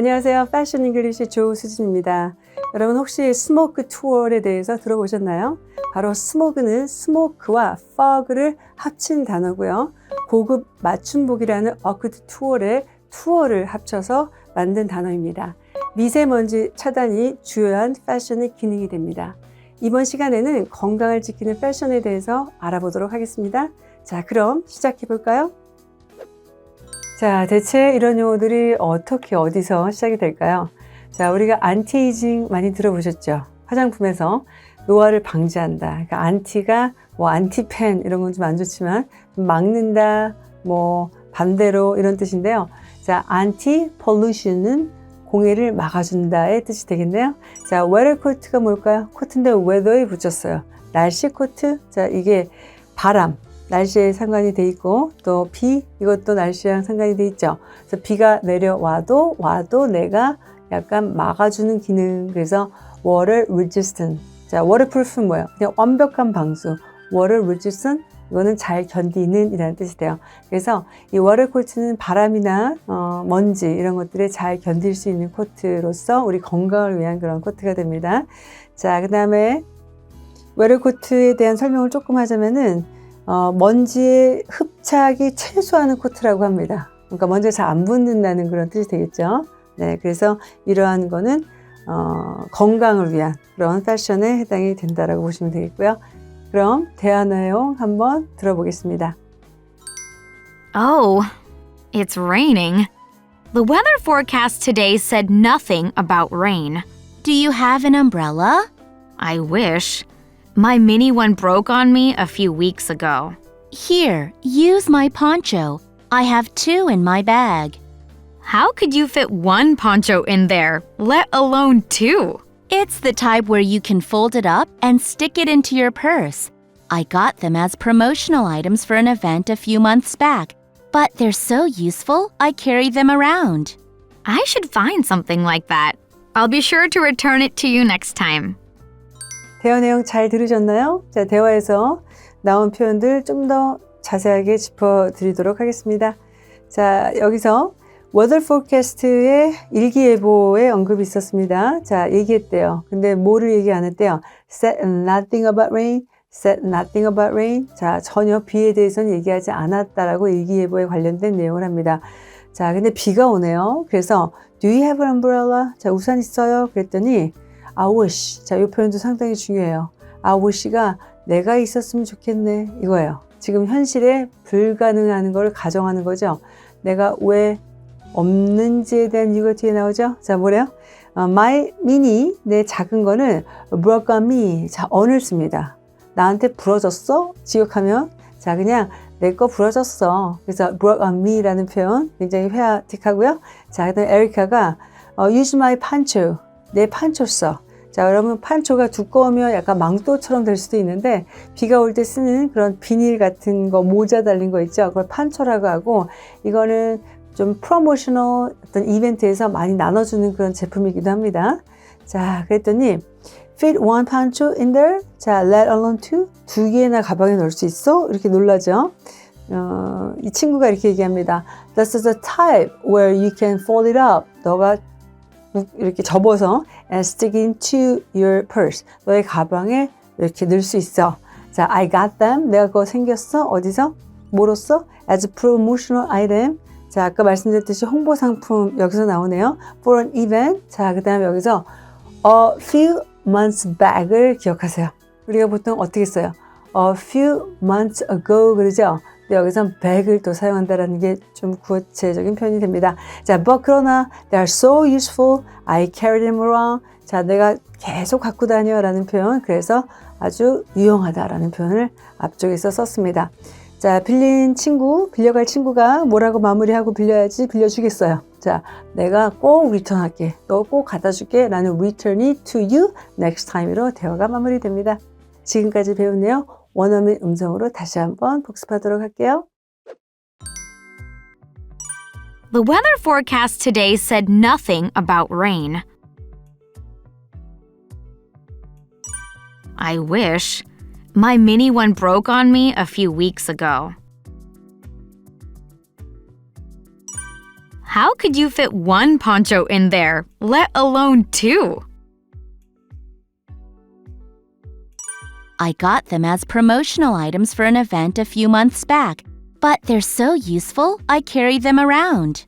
안녕하세요. 패션 잉글리시 조수진입니다. 여러분 혹시 스모크 투어에 대해서 들어보셨나요? 바로 스모그는 스모크와 fog를 합친 단어고요. 고급 맞춤복이라는 어쿠트 투어의 투어를 합쳐서 만든 단어입니다. 미세먼지 차단이 주요한 패션의 기능이 됩니다. 이번 시간에는 건강을 지키는 패션에 대해서 알아보도록 하겠습니다. 자, 그럼 시작해 볼까요? 자, 대체 이런 용어들이 어떻게 어디서 시작이 될까요? 자, 우리가 안티에이징 많이 들어보셨죠? 화장품에서 노화를 방지한다. 그러니까 안티가 뭐 안티펜 이런 건 좀 안 좋지만 막는다, 뭐 반대로 이런 뜻인데요. 자, 안티 폴루션은 공해를 막아준다의 뜻이 되겠네요. 자, 웨더 코트가 뭘까요? 코트인데 웨더에 붙였어요. 날씨 코트. 자, 이게 바람, 날씨에 상관이 돼 있고 또 비 이것도 날씨랑 상관이 돼 있죠. 그래서 비가 내려와도 와도 내가 약간 막아주는 기능. 그래서 water resistant. 자, waterproof는 뭐예요? 그냥 완벽한 방수. water resistant 이거는 잘 견디는 이라는 뜻이 돼요. 그래서 이 워터 코트는 바람이나 어, 먼지 이런 것들에 잘 견딜 수 있는 코트로서 우리 건강을 위한 그런 코트가 됩니다. 자, 그 다음에 워터 코트에 대한 설명을 조금 하자면은 어, 먼지의 흡착이 최소화하는 코트라고 합니다. 그러니까 먼지가 잘 안 붙는다는 그런 뜻이 되겠죠. 네, 그래서 이러한 거는 어, 건강을 위한 그런 패션에 해당이 된다라고 보시면 되겠고요. 그럼 대화 내용 한번 들어보겠습니다. Oh, it's raining. The weather forecast today said nothing about rain. Do you have an umbrella? I wish. My mini one broke on me a few weeks ago. Here, use my poncho. I have two in my bag. How could you fit one poncho in there, let alone two? It's the type where you can fold it up and stick it into your purse. I got them as promotional items for an event a few months back, but they're so useful, I carry them around. I should find something like that. I'll be sure to return it to you next time. 대화 내용 잘 들으셨나요? 자, 대화에서 나온 표현들 좀 더 자세하게 짚어드리도록 하겠습니다. 자, 여기서 weather forecast의 일기예보의 언급이 있었습니다. 자, 얘기했대요. 근데 뭐를 얘기 안 했대요? said nothing about rain, said nothing about rain. 자, 전혀 비에 대해서는 얘기하지 않았다라고 일기예보에 관련된 내용을 합니다. 자, 근데 비가 오네요. 그래서 do you have an umbrella? 자, 우산 있어요? 그랬더니 Wish. 자, 이 표현도 상당히 중요해요. Wish가 내가 있었으면 좋겠네. 이거예요. 지금 현실에 불가능한 걸 가정하는 거죠. 내가 왜 없는지에 대한 이유가 뒤에 나오죠. 자, 뭐래요? 어, my mini, 내 작은 거는 broke on me. 자, on을 씁니다. 나한테 부러졌어? 지역하면 자, 그냥 내 거 부러졌어. 그래서 broke on me라는 표현 굉장히 회화틱하고요. 자, 그 다음에 에리카가 어, use my pancho. 내 판초 써. 자, 여러분 판초가 두꺼우면 약간 망토처럼 될 수도 있는데 비가 올 때 쓰는 그런 비닐 같은 거 모자 달린 거 있죠. 그걸 판초라고 하고 이거는 좀 프로모셔널 어떤 이벤트에서 많이 나눠주는 그런 제품이기도 합니다. 자, 그랬더니 fit one pancho in there. 자, let alone two. 두 개나 가방에 넣을 수 있어? 이렇게 놀라죠. 어, 이 친구가 이렇게 얘기합니다. This is a type where you can fold it up. 너가 이렇게 접어서 stick into your purse. 너의 가방에 이렇게 넣을 수 있어. 자, I got them. 내가 그거 생겼어. 어디서? 뭐로써? As promotional item. 자, 아까 말씀드렸듯이 홍보 상품 여기서 나오네요. For an event. 자, 그 다음에 여기서 a few months back을 기억하세요. 우리가 보통 어떻게 써요? A few months ago 그러죠? 근데 여기서 back을 또 사용한다는 게 좀 구체적인 표현이 됩니다. 자, but 그러나 they are so useful. I carry them around. 자, 내가 계속 갖고 다녀 라는 표현. 그래서 아주 유용하다라는 표현을 앞쪽에서 썼습니다. 자, 빌린 친구, 빌려갈 친구가 뭐라고 마무리하고 빌려야지 빌려주겠어요. 자, 내가 꼭 리턴할게. 너 꼭 갖다 줄게. 라는 return이 to you next time으로 대화가 마무리됩니다. 지금까지 배운 내용 원어민 음성으로 다시 한번 복습하도록 할게요. The weather forecast today said nothing about rain. I wish. My mini one broke on me a few weeks ago. How could you fit one poncho in there, let alone two? I got them as promotional items for an event a few months back, but they're so useful I carry them around.